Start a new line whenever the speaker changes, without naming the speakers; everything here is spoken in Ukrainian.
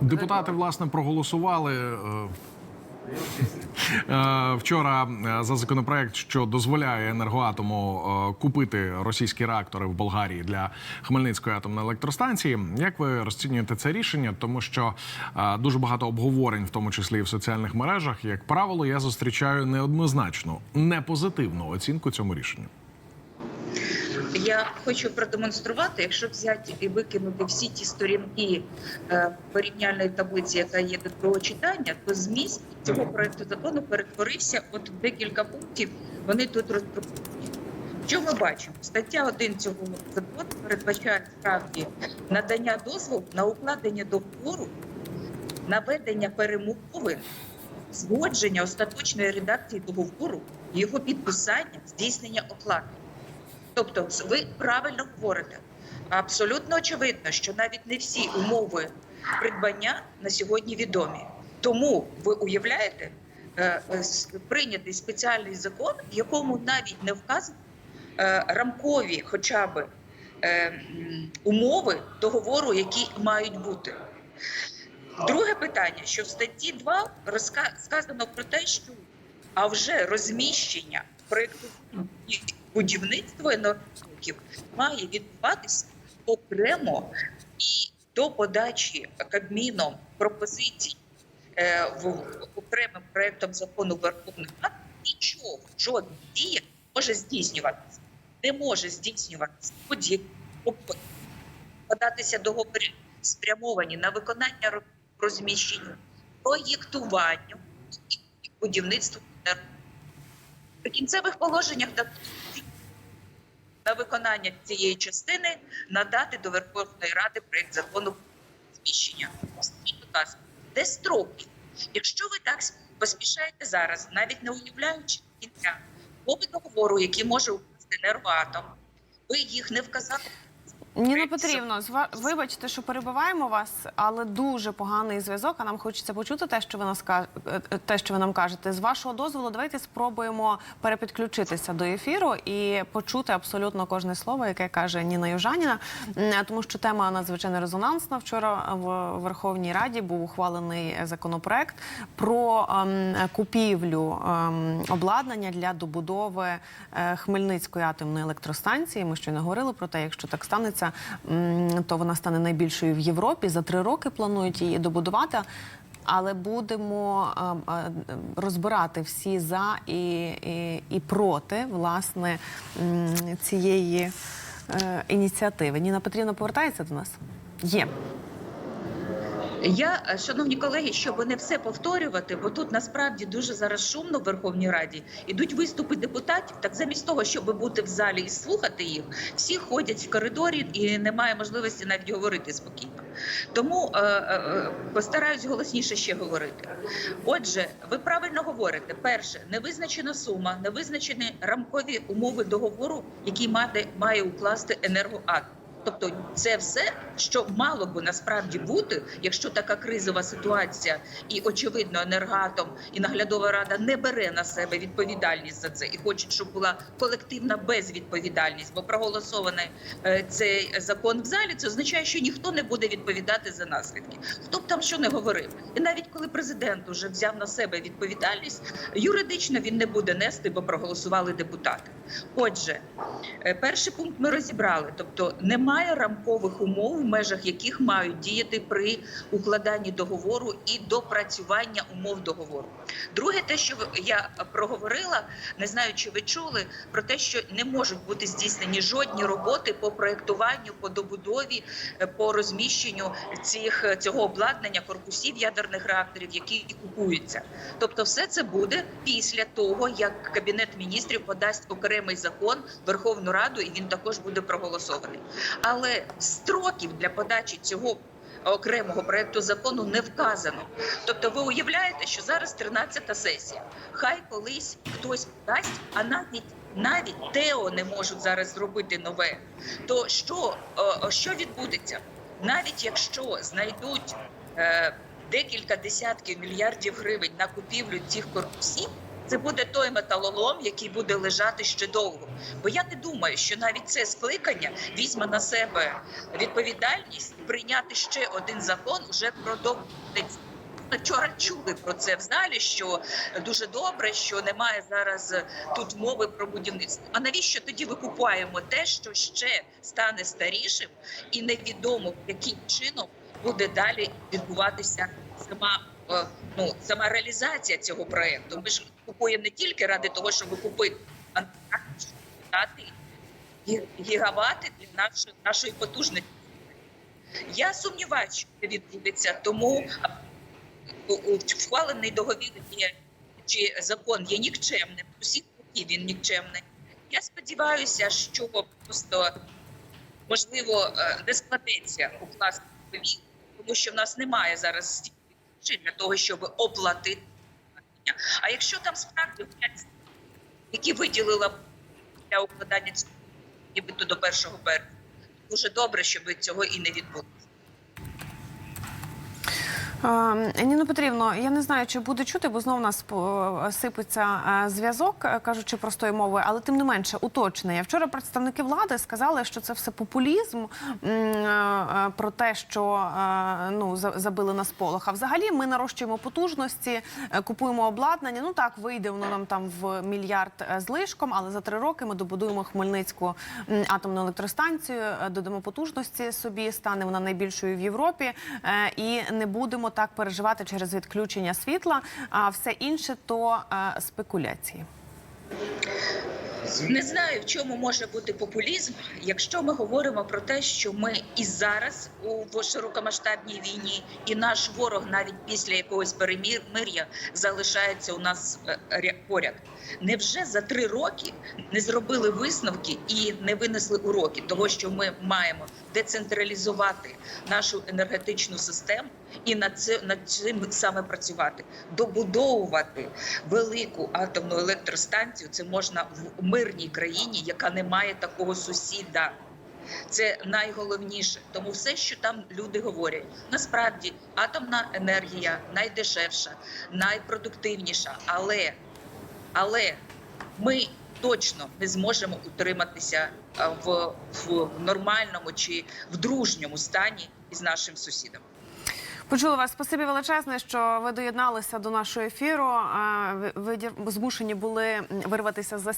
Депутати власне проголосували е, е, вчора е, за законопроект, що дозволяє енергоатому купити російські реактори в Болгарії для Хмельницької атомної електростанції. Як ви розцінюєте це рішення? Тому що дуже багато обговорень, в тому числі і в соціальних мережах, як правило, я зустрічаю неоднозначну, не позитивну оцінку цьому рішенню.
Я хочу продемонструвати, якщо взяти і викинути всі ті сторінки е, порівняльної таблиці, яка є до другого читання, то зміст цього проекту закону перетворився от в декілька пунктів. Вони тут роздруковані. Що ми бачимо? Стаття 1 цього закону передбачає справді надання дозволу на укладення договору, наведення перемови, згодження остаточної редакції договору, його підписання, здійснення оплати. Тобто, ви правильно говорите. Абсолютно очевидно, що навіть не всі умови придбання на сьогодні відомі. Тому ви уявляєте, е, е, прийнятий спеціальний закон, в якому навіть не вказані е, рамкові, хоча б умови договору, які мають бути. Друге питання: що в статті 2 розка- сказано про те, що а вже розміщення проєкту будівництво енергетиків має відбуватися окремо і до подачі Кабміном пропозицій е, в окремим проєктом закону Верховної Ради нічого, жодна дія може здійснюватися. Не може здійснюватися будь-які податися договори спрямовані на виконання розміщення, проєктуванню і будівництву. В кінцевих положеннях на виконання цієї частини надати до Верховної Ради проєкт закону зміщення. Скажіть, будь ласка, де строки? Якщо ви так поспішаєте зараз, навіть не уявляючи кінця мови договору, які може укласти енергоатом, ви їх не вказали.
Ніна Петрівно, зва- вибачте, що перебиваємо вас, але дуже поганий зв'язок. А нам хочеться почути те, що ви нас е, те, що ви нам кажете. З вашого дозволу, давайте спробуємо перепідключитися до ефіру і почути абсолютно кожне слово, яке каже Ніна Южаніна, тому що тема надзвичайно резонансна. Вчора в Верховній Раді був ухвалений законопроект про ем, купівлю ем, обладнання для добудови е, Хмельницької атомної електростанції. Ми щойно говорили про те, якщо так станеться, м, то вона стане найбільшою в Європі. За три роки планують її добудувати. Але будемо розбирати всі за і, і, і проти власне цієї е, ініціативи. Ніна Петрівна повертається до нас? Є.
Я, е, шановні колеги, щоб не все повторювати, бо тут насправді дуже зараз шумно в Верховній Раді. Ідуть виступи депутатів. Так замість того, щоб бути в залі і слухати їх, всі ходять в коридорі і немає можливості навіть говорити спокійно. Тому е, е, постараюсь голосніше ще говорити. Отже, ви правильно говорите: перше, невизначена сума, невизначені рамкові умови договору, які має, має укласти енергоатом. Тобто, це все, що мало би насправді бути, якщо така кризова ситуація, і очевидно, енергоатом і наглядова рада не бере на себе відповідальність за це і хоче, щоб була колективна безвідповідальність, бо проголосований е, цей закон в залі, це означає, що ніхто не буде відповідати за наслідки. Хто б там що не говорив, і навіть коли президент уже взяв на себе відповідальність, юридично він не буде нести, бо проголосували депутати. Отже, Е, Перший пункт ми розібрали, тобто немає рамкових умов, в межах яких мають діяти при укладанні договору і допрацювання умов договору. Друге, те, що я проговорила, не знаю, чи ви чули про те, що не можуть бути здійснені жодні роботи по проектуванню, по добудові, е, по розміщенню цих е, цього обладнання корпусів ядерних реакторів, які купуються. Тобто, все це буде після того, як кабінет міністрів подасть окремий закон Верховну Раду, і він також буде проголосований. Але строків для подачі цього окремого проекту закону не вказано. Тобто, ви уявляєте, що зараз 13-та сесія. Хай колись хтось дасть, а навіть навіть ТЕО не можуть зараз зробити нове. То що, що відбудеться? Навіть якщо знайдуть е, декілька десятків мільярдів гривень на купівлю цих корпусів, Це буде той металолом, який буде лежати ще довго. Бо я не думаю, що навіть це скликання візьме на себе відповідальність прийняти ще один закон уже про довгодець. Вчора чули про це в залі, що дуже добре, що немає зараз тут мови про будівництво. А навіщо тоді викупаємо те, що ще стане старішим, і невідомо яким чином буде далі відбуватися сама е, ну сама реалізація цього проекту. Ми ж купуємо не тільки ради того, щоб купити, дати гігавати для нашої нашої потужності. Я сумніваюся, що це відбудеться, тому а, у- у- вхвалений договір є чи закон є нікчемним. боків він нікчемний. Я сподіваюся, що просто можливо е, не складеться укласти тому що в нас немає зараз стільки для того, щоб оплатити. А якщо там справді які виділила для укладання цього нібито до 1 березня, дуже добре, щоб цього і не відбулося.
Е, Ніно Петрівно, я не знаю, чи буде чути, бо знову нас сипеться е, зв'язок, е, кажучи простою мовою, але тим не менше уточнення. Вчора представники влади сказали, що це все популізм про те, що ну за- забили на сполох. А взагалі ми нарощуємо потужності, купуємо обладнання. Ну так вийде воно нам там в мільярд е, з лишком, але за три роки ми добудуємо Хмельницьку атомну електростанцію, додамо потужності собі, стане вона найбільшою в Європі, і не будемо так переживати через відключення світла. А все інше то е, спекуляції.
Не знаю, в чому може бути популізм, якщо ми говоримо про те, що ми і зараз у широкомасштабній війні, і наш ворог навіть після якогось перемир'я залишається у нас е, поряд. Невже за три роки не зробили висновки і не винесли уроки того, що ми маємо децентралізувати нашу енергетичну систему і над це над цим саме працювати, добудовувати велику атомну електростанцію. Це можна в мирній країні, яка не має такого сусіда. Це найголовніше, тому все, що там люди говорять, насправді атомна енергія найдешевша, найпродуктивніша, але але ми точно не зможемо утриматися в, в нормальному чи в дружньому стані із нашим сусідом.
Почули вас. Спасибі величезне, що ви доєдналися до нашого ефіру. Ви змушені були вирватися за